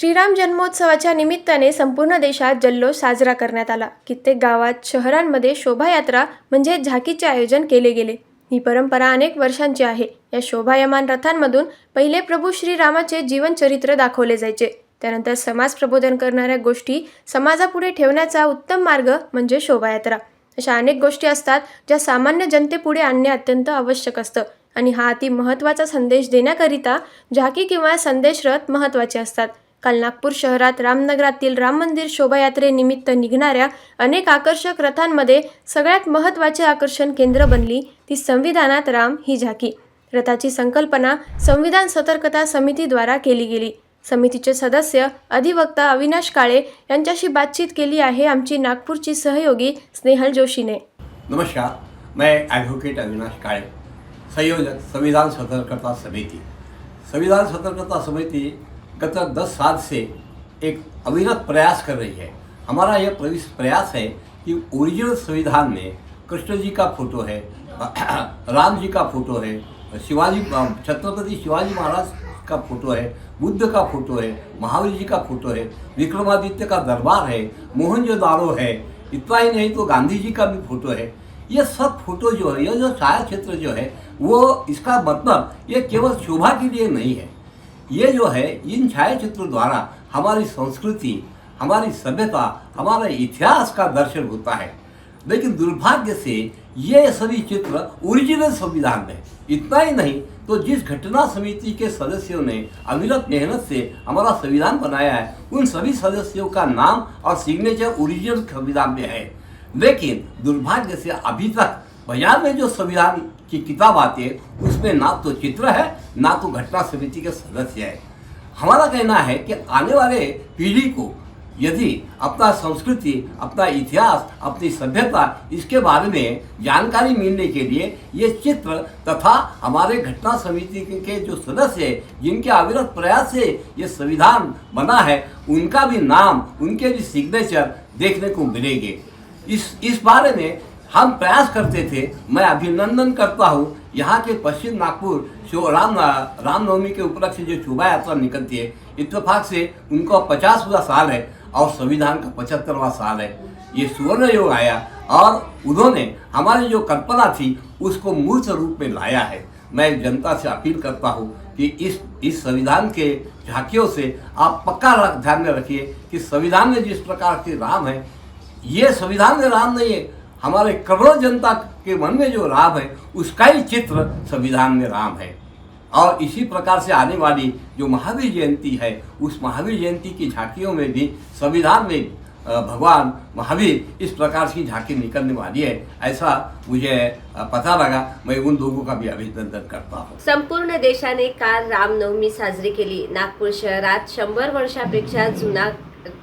श्रीराम जन्मोत्सवाच्या निमित्ताने संपूर्ण देशात जल्लोष साजरा करण्यात आला. कित्येक गावात शहरांमध्ये शोभायात्रा म्हणजे झाकीचे आयोजन केले गेले. ही परंपरा अनेक वर्षांची आहे. या शोभायमान रथांमधून पहिले प्रभू श्रीरामाचे जीवनचरित्र दाखवले जायचे. त्यानंतर समाज प्रबोधन करणाऱ्या गोष्टी समाजापुढे ठेवण्याचा उत्तम मार्ग म्हणजे शोभायात्रा. अशा अनेक गोष्टी असतात ज्या सामान्य जनतेपुढे आणणे अत्यंत आवश्यक असतं आणि हा अति महत्त्वाचा संदेश देण्याकरिता झाकी किंवा संदेश रथ महत्त्वाचे असतात. काल नागपूर शहरात रामनगरातील राम मंदिर शोभायात्रेनिमित्त निघणाऱ्या अनेक आकर्षक रथांमध्ये सगळ्यात महत्त्वाचे आकर्षण केंद्र बनली ती संविधानात राम ही झाकी. रथाची संकल्पना संविधान सतर्कता समितीद्वारा केली गेली. समितीचे सदस्य अधिवक्ता अविनाश काळे यांच्याशी बातचीत केली आहे आमची नागपूरची सहयोगी स्नेहल जोशीने. नमस्कार मैं ॲडव्होकेट अविनाश काळे संयोजक संविधान सतर्कता समिती. संविधान सतर्कता समिती गत दस साल से एक अविरत प्रयास कर रही है। हमारा यह प्रयास है कि ओरिजिनल संविधान में कृष्ण जी का फ़ोटो है, राम जी का फ़ोटो है, शिवाजी छत्रपति शिवाजी महाराज का फ़ोटो है, बुद्ध का फ़ोटो है, महावीर जी का फ़ोटो है, विक्रमादित्य का दरबार है मोहनजोदारो है, इतना ही नहीं तो गांधी जी का भी फ़ोटो है। ये सब फ़ोटो जो है, ये जो छाया क्षेत्र जो है, वो इसका मतलब ये केवल शोभा के लिए नहीं है। ये जो है, इन छाया चित्रों द्वारा हमारी संस्कृति, हमारी सभ्यता, हमारे इतिहास का दर्शन होता है। लेकिन दुर्भाग्य से ये सभी चित्र ओरिजिनल संविधान में। इतना ही नहीं तो जिस घटना समिति के सदस्यों ने अविरत मेहनत से हमारा संविधान बनाया है, उन सभी सदस्यों का नाम और सिग्नेचर ओरिजिनल संविधान में है। लेकिन दुर्भाग्य से अभी तक बाज़ार में जो संविधान की किताब आती है, उसमें ना तो चित्र है, ना तो घटना समिति के सदस्य है। हमारा कहना है कि आने वाले पीढ़ी को यदि अपना संस्कृति, अपना इतिहास, अपनी सभ्यता, इसके बारे में जानकारी मिलने के लिए ये चित्र तथा हमारे घटना समिति के- जो सदस्य हैं, जिनके अविरत प्रयास से ये संविधान बना है, उनका भी नाम, उनके भी सिग्नेचर देखने को मिलेंगे। इस इस बारे में हम प्रयास करते थे, मैं अभिनंदन करता हूँ, यहाँ के पश्चिम नागपुर शो राम, रामनवमी के उपलक्ष्य जो शोभा यात्रा निकलती है। इतफाक से उनका पचासवा साल है और संविधान का पचहत्तरवा साल है। ये सुवर्ण योग आया और उन्होंने हमारी जो कल्पना थी, उसको मूर्त रूप में लाया है। मैं जनता से अपील करता हूँ कि इस इस संविधान के झांकियों से आप पक्का ध्यान में रखिए कि संविधान में जिस प्रकार के राम है, ये संविधान में राम नहीं है हमारे करोड़ों जनता के मन में जो राम है, उसका ही चित्र संविधान में राम है। और इसी प्रकार से आने वाली जो महावीर जयंती है, उस महावीर जयंती की झांकियों में भी, संविधान में भगवान महावीर इस प्रकार की झांकी निकलने वाली है। ऐसा मुझे पता लगा। मैं उन लोगों का भी अभिनंदन करता हूँ। संपूर्ण देशाने काल रामनवमी साजरी के केली। नागपूर शहरात शंभर वर्षापेक्षा जुना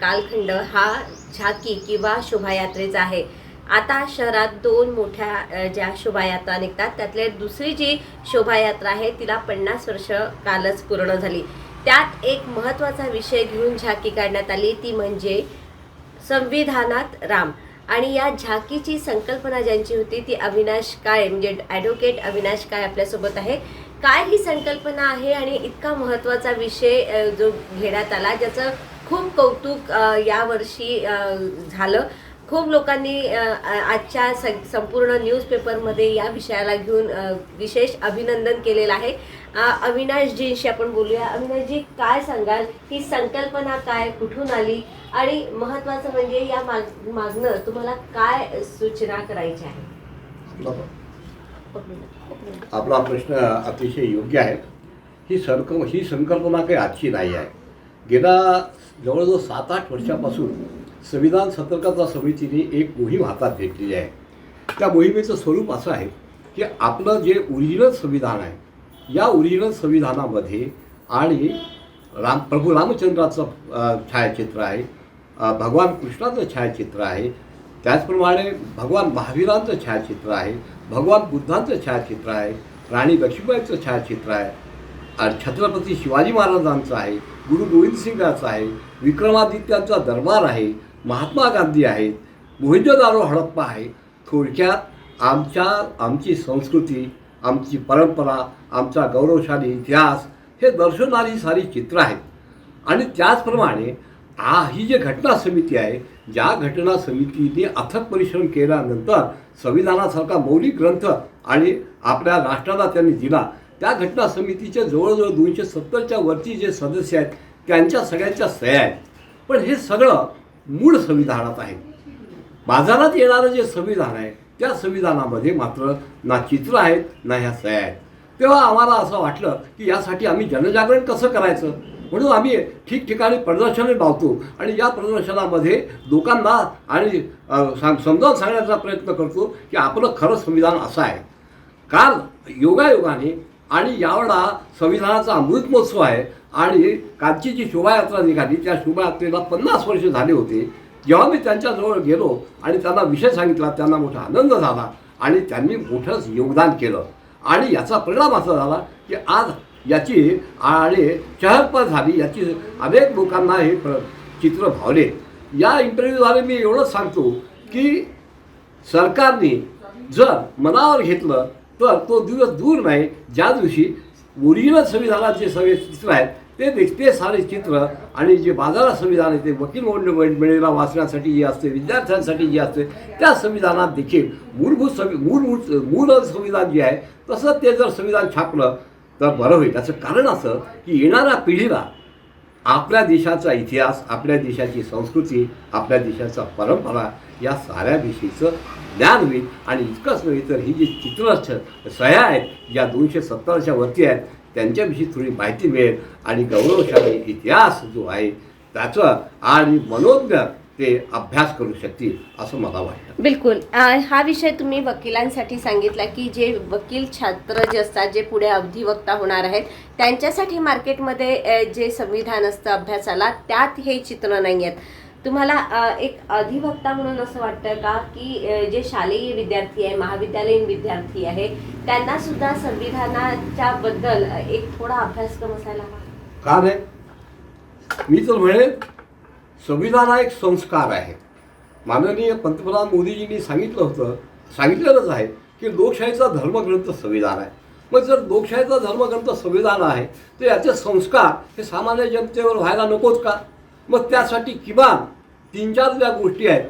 कालखंड हा झाकी किंवा शोभायात्रेचा आहे. आता शहरात दोन मोठ्या ज्या शोभायात्रा निघतात त्यातले दुसरी जी शोभायात्रा आहे तिला पन्नास वर्ष कालच पूर्ण झाली. त्यात एक महत्त्वाचा विषय घेऊन झाकी काढण्यात आली ती म्हणजे संविधानात राम. आणि या झाकीची संकल्पना ज्यांची होती ती अविनाश काळे म्हणजे ॲडव्होकेट अविनाश काळे आपल्यासोबत आहे. काय ही संकल्पना आहे आणि इतका महत्त्वाचा विषय जो घेण्यात आला ज्याचं खूप कौतुक यावर्षी झालं. खूप लोकांनी आजच्या स- संपूर्ण न्यूजपेपरमध्ये या विषयाला घेऊन विशेष अभिनंदन केलेलं आहे. अविनाशजींशी आपण बोलूया. अविनाशजी काय सांगाल? ही संकल्पना काय? कुठून आली? आणि महत्वाचं म्हणजे या माग मागणं तुम्हाला काय सूचना करायची आहे? आपला प्रश्न अतिशय योग्य आहे. ही संक ही संकल्पना काही आजची नाही आहे. गेल्या जवळजवळ सात आठ वर्षापासून संविधान सतर्कता समितीने एक मोहीम हातात घेतलेली आहे. त्या मोहिमेचं स्वरूप असं आहे की आपलं जे ओरिजिनल संविधान आहे या ओरिजिनल संविधानामध्ये आणि राम प्रभू रामचंद्राचं छायाचित्र आहे भगवान कृष्णाचं छायाचित्र आहे त्याचप्रमाणे भगवान महावीरांचं छायाचित्र आहे भगवान बुद्धांचं छायाचित्र आहे राणी लक्ष्मीबाईचं छायाचित्र आहे छत्रपती शिवाजी महाराजांचं आहे गुरु गोविंद सिंगाचं आहे विक्रमादित्यांचा दरबार आहे महात्मा गांधी आहेत मोहिंजोदारो हडप्पा आहे थोडक्यात आमच्या आमची संस्कृती आमची परंपरा आमचा गौरवशाली इतिहास हे दर्शवणारी सारी चित्र आहेत. आणि त्याचप्रमाणे आ ही जी घटना समिती आहे ज्या घटना समितीने अथक परिश्रम केल्यानंतर संविधानासारखा मौलिक ग्रंथ आणि आपल्या राष्ट्राला त्यांनी दिला त्या घटना समितीचे जवळजवळ दोनशे सत्तरच्या वरती जे सदस्य आहेत त्यांच्या सगळ्यांच्या सह्या आहेत. पण हे सगळं मूळ संविधानात आहे. बाजारात येणारं जे संविधान आहे त्या संविधानामध्ये मात्र ना चित्र आहेत ना ह्या सह्या आहेत. तेव्हा आम्हाला असं वाटलं की यासाठी आम्ही जनजागरण कसं करायचं? म्हणून आम्ही ठिकठिकाणी प्रदर्शने लावतो आणि या प्रदर्शनामध्ये लोकांना आणि सांग समजावून सांगण्याचा प्रयत्न करतो की आपलं खरं संविधान असं आहे. काल योगायोगाने आणि यावेळा संविधानाचा अमृत महोत्सव आहे आणि कालची जी शोभायात्रा निघाली त्या शोभायात्रेला पन्नास वर्ष झाले होते. जेव्हा मी त्यांच्याजवळ गेलो आणि त्यांना विषय सांगितला त्यांना मोठा आनंद झाला आणि त्यांनी मोठंच योगदान केलं. आणि याचा परिणाम असा झाला की आज याची आणि चहलपद झाली याची अनेक लोकांना हे प्र चित्र भावले. या इंटरव्ह्यूद्वारे मी एवढंच सांगतो की सरकारने जर मनावर घेतलं तर तो दिवस दूर नाही. ज्या दिवशी ओरिजिनल संविधानाचे सगळे चित्र आहेत ते देख- ते सारे चित्र आणि जे बाजारात संविधान आहे ते वकील मंडळीला वाचण्यासाठी जे असते विद्यार्थ्यांसाठी जे असते त्या संविधानात देखील मूलभूत संवि मूलभूत मूल संविधान जे आहे तसं ते जर संविधान छापलं तर बरं होईल. त्याचं कारण असं की येणाऱ्या पिढीला आपल्या देशाचा इतिहास आपल्या देशाची संस्कृती आपल्या देशाचा परंपरा या साऱ्या विषयीचं ज्ञान होईल. आणि इतकंच नव्हे तर ही जी चित्र सह्या आहेत ज्या दोनशे सत्तरच्या वरती आहेत त्यांच्याविषयी थोडी माहिती मिळेल आणि गौरवशाली इतिहास जो आहे त्याचं आणि मनोज्ञ ते अभ्यास करू शकतील असं मला वाटतं. बिलकुल. हा विषय तुम्ही वकिलांसाठी सांगितला की जे वकील छात्र जे असतात जे पुढे अधिवक्ता होणार आहेत त्यांच्यासाठी मार्केटमध्ये जे संविधान असतं अभ्यासाला त्यात हे चित्र नाही आहेत. तुम्हाला एक अधिवक्ता म्हणून असं वाटतं का की जे शालेय विद्यार्थी आहे महाविद्यालयीन विद्यार्थी आहे त्यांना सुद्धा संविधानाच्या बद्दल एक थोडा अभ्यासक्रम असायला हवा? का नाही? मी तर म्हणेन संविधान हा एक संस्कार आहे. माननीय पंतप्रधान मोदीजींनी सांगितलं होतं सांगितलेलंच आहे की लोकशाहीचा धर्मग्रंथ संविधान आहे. मग जर लोकशाहीचा धर्मग्रंथ संविधान आहे तर याचे संस्कार हे सामान्य जनतेवर व्हायला नकोच का? मग त्यासाठी किमान तीन चार ज्या गोष्टी आहेत.